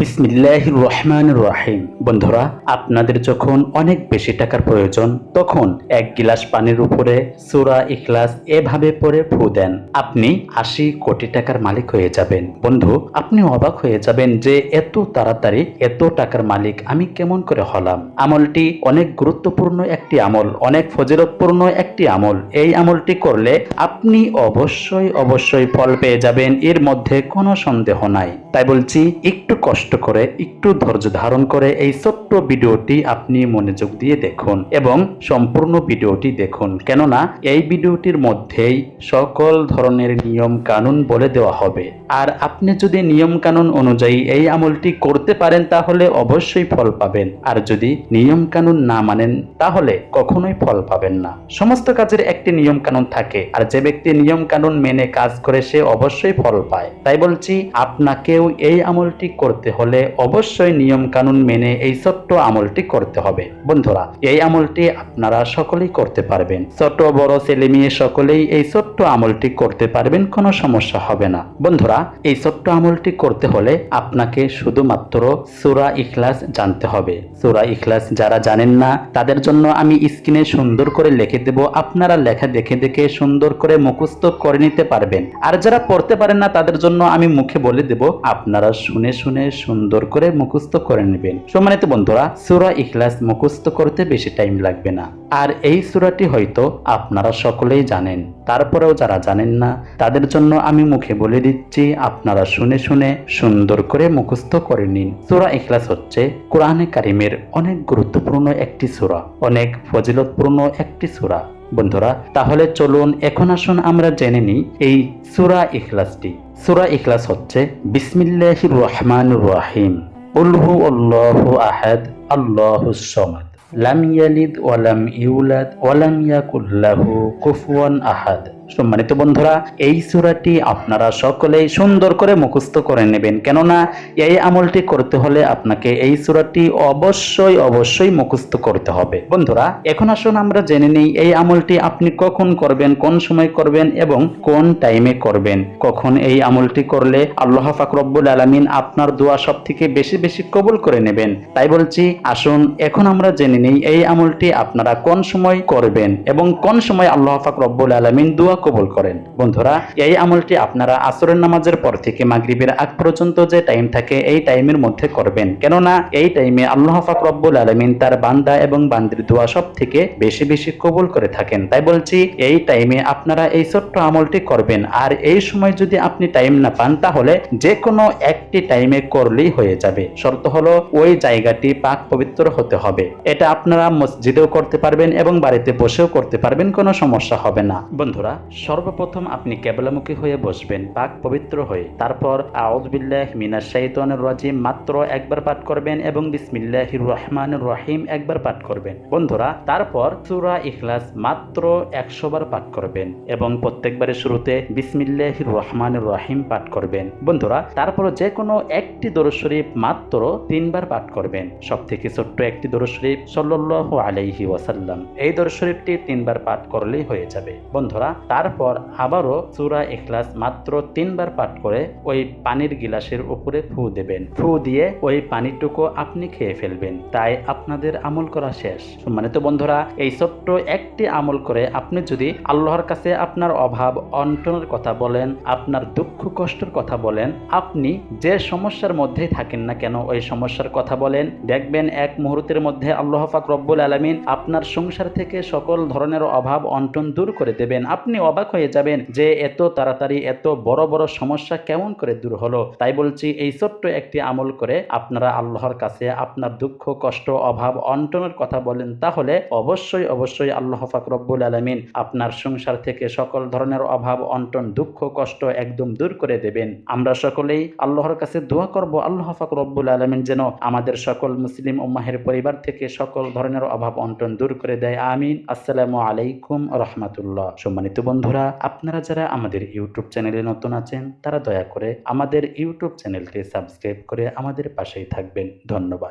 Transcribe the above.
বিসমিল্লাহ রহমান রাহিম। বন্ধুরা, আপনাদের যখন অনেক বেশি টাকার প্রয়োজন, তখন এক গিলাস পানির উপরে সুরা ইখলাস এভাবে পরে ফু দেন। আপনি আশি কোটি টাকার মালিক হয়ে যাবেন। বন্ধু, আপনি অবাক হয়ে যাবেন যে এত তাড়াতাড়ি এত টাকার মালিক আমি কেমন করে হলাম। আমলটি অনেক গুরুত্বপূর্ণ একটি আমল, অনেক ফজিলতপূর্ণ একটি আমল। এই আমলটি করলে আপনি অবশ্যই অবশ্যই ফল পেয়ে যাবেন, এর মধ্যে কোনো সন্দেহ নাই। তাই বলছি, একটু কষ্ট করে, একটু ধৈর্য ধারণ করে এই ছোট্ট ভিডিওটি আপনি মনোযোগ দিয়ে দেখুন এবং সম্পূর্ণ ভিডিওটি দেখুন। কেননা, এই ভিডিওটির মধ্যেই সকল ধরনের নিয়ম কানুন বলে দেওয়া হবে। আর আপনি যদি নিয়ম কানুন অনুযায়ী এই আমলটি করতে পারেন, তাহলে অবশ্যই ফল পাবেন। আর যদি নিয়ম কানুন না মানেন, তাহলে কখনোই ফল পাবেন না। সমস্ত কাজের একটি নিয়ম কানুন থাকে, আর যে ব্যক্তি নিয়ম কানুন মেনে কাজ করে, সে অবশ্যই ফল পায়। তাই বলছি, আপনাকেও এই আমলটি করতে হলে অবশ্যই নিয়ম কানুন মেনে এই ছোট্ট আমলটি করতে হবে। বন্ধুরা, এই আমলটি আপনারা সকলেই করতে পারবেন। ছোট, বড়, ছেলে মেয়ে সকলেই এই ছোট্ট আমলটি করতে পারবেন, কোনো সমস্যা হবে না। বন্ধুরা, এই ছোট্ট আমলটি করতে হলে আপনাকে শুধুমাত্র সুরা ইখলাস জানতে হবে। সুরা ইখলাস যারা জানেন না, তাদের জন্য আমি স্ক্রিনে সুন্দর করে লিখে দেব। আপনারা লেখা দেখে দেখে সুন্দর করে মুখস্থ করে নিতে পারবেন। আর যারা পড়তে পারেন না, তাদের জন্য আমি মুখে বলে দেব। আপনারা শুনে শুনে সুন্দর করে মুখস্থ করে নেবেন। সম্মানিত বন্ধুরা, সুরা ইখলাস মুখস্থ করতে বেশি টাইম লাগবে না। আর এই সুরাটি হয়তো আপনারা সকলেই জানেন। তারপরেও যারা জানেন না, তাদের জন্য আমি মুখে বলে দিচ্ছি, আপনারা শুনে শুনে সুন্দর করে মুখস্থ করে নিন। সুরা ইখলাস হচ্ছে কোরআনে কারিমের অনেক গুরুত্বপূর্ণ একটি সুরা, অনেক ফজিলতপূর্ণ একটি সুরা। বন্ধুরা, তাহলে চলুন এখন আসুন আমরা জেনে নিই এই সুরা ইখলাসটি। সুরা ইখলাস হচ্ছে বিসমিল্লাহির রহমানুর রহিম। উলহু আল্লাহু আহাদ, আল্লাহু সামাদ। লাম ইয়ালিদ ওয়ালাম ইউলাদ ওয়ালাম ইয়াকুল লাহু কুফুয়ান আহাদ। সম্মানিত বন্ধুরা, এই সূরাটি আপনারা সকলেই সুন্দর করে মুখস্থ করে নেবেন। কেননা, এই আমলটি করতে হলে আপনাকে এই সূরাটি অবশ্যই অবশ্যই মুখস্থ করতে হবে। বন্ধুরা, এখন আসুন আমরা জেনে নিই, এই আমলটি আপনি কখন করবেন, কোন সময় করবেন এবং কোন টাইমে করবেন। কখন এই আমলটি করলে আল্লাহ পাক রব্বুল আলামিন আপনার দোয়া সব থেকে বেশি বেশি কবুল করে নেবেন? তাই বলছি, আসুন এখন আমরা জেনে নিই, এই আমলটি আপনারা কোন সময় করবেন এবং কোন সময় আল্লাহ পাক রব্বুল আলামিন দোয়া কবুল করেন। বন্ধুরা, এই আমলটি আপনারা আসরের নামাজের পর থেকে মাগরিবের আগ পর্যন্ত যে টাইম থাকে, এই টাইমের মধ্যে করবেন। কেননা, এই টাইমে আল্লাহ পাক রব্বুল আলামিন তার বান্দা এবং বান্দির দোয়া সব থেকে বেশি বেশি কবুল করে থাকেন। তাই বলছি, এই টাইমে আপনারা এই ছোট্ট আমলটি করবেন। আর এই সময় যদি আপনি টাইম না পান, তাহলে যে কোনো একটি টাইমে করলেই হয়ে যাবে। শর্ত হলো, ওই জায়গাটি পাক পবিত্র হতে হবে। এটা আপনারা মসজিদেও করতে পারবেন এবং বাড়িতে বসেও করতে পারবেন, কোনো সমস্যা হবে না। বন্ধুরা সর্বপ্রথম আপনি কেবলামুখী হয়ে বসবেন, পাক পবিত্র হয়ে। তারপর আউযবিল্লাহ মিনাশ শাইতানির রাজিম মাত্র একবার পাঠ করবেন এবং বিসমিল্লাহির রহমানির রহিম একবার পাঠ করবেন। বন্ধুরা, তারপর সূরা ইখলাস মাত্র 100 বার পাঠ করবেন এবং প্রত্যেকবারের শুরুতে বিসমিল্লাহির রহমানির রহিম পাঠ করবেন। বন্ধুরা, তারপর যে কোনো একটি দরুদ শরীফ মাত্র তিনবার পাঠ করবেন। সবথেকে ছোট্ট একটি দরুদ শরীফ সাল্লাল্লাহু আলাইহি ওয়াসাল্লাম। এই দরুদ শরীফটি তিনবার পাঠ করলেই হয়ে যাবে। বন্ধুরা তারপর আবারও সূরা ইখলাস মাত্র তিনবার পাঠ করে ওই পানির গিলাসের উপরে ফু দেবেন। ফু দিয়ে ওই পানিটুকু আপনি খেয়ে ফেলবেন। তাই আপনাদের আমল করা শেষ। সম্মানিত বন্ধুরা, এই ছোট্ট একটি আমল করে আপনি যদি আল্লাহর কাছে আপনার অভাব, অন্টনের কথা বলেন, আপনার দুঃখ, কষ্টের কথা বলেন, আপনি যে সমস্যার মধ্যেই থাকেন না কেন ওই সমস্যার কথা বলেন, দেখবেন এক মুহূর্তের মধ্যে আল্লাহ পাক রব্বুল আলামিন আপনার সংসার থেকে সকল ধরনের অভাব, অন্টন দূর করে দেবেন। আপনি অবাক হয়ে যাবেন যে এত তাড়াতাড়ি, এত বড় বড় সমস্যা কেমন করে দূর হলো? তাই বলছি, এই ছোট্ট একটি আমল করে আপনারা আল্লাহর কাছে আপনার দুঃখ, কষ্ট, অভাব, অন্টনের কথা বলেন, তাহলে অবশ্যই অবশ্যই আল্লাহ পাক রব্বুল আলামিন আপনার সংসার থেকে সকল ধরনের অভাব, অন্টন, দুঃখ, কষ্ট একদম দূর করে দেবেন। আমরা সকলেই আল্লাহর কাছে দোয়া করব, আল্লাহ পাক রব্বুল আলামিন যেন আমাদের সকল মুসলিম উম্মাহের পরিবার থেকে সকল ধরনের অভাব, অন্টন দূর করে দেয়। আমিন। আসসালামু আলাইকুম রহমাতুল্লাহ। সম্মানিত বন্ধুরা, আপনারা যারা আমাদের ইউটিউব চ্যানেলে নতুন আছেন, তারা দয়া করে আমাদের ইউটিউব চ্যানেলটি সাবস্ক্রাইব করে আমাদের পাশেই থাকবেন। ধন্যবাদ।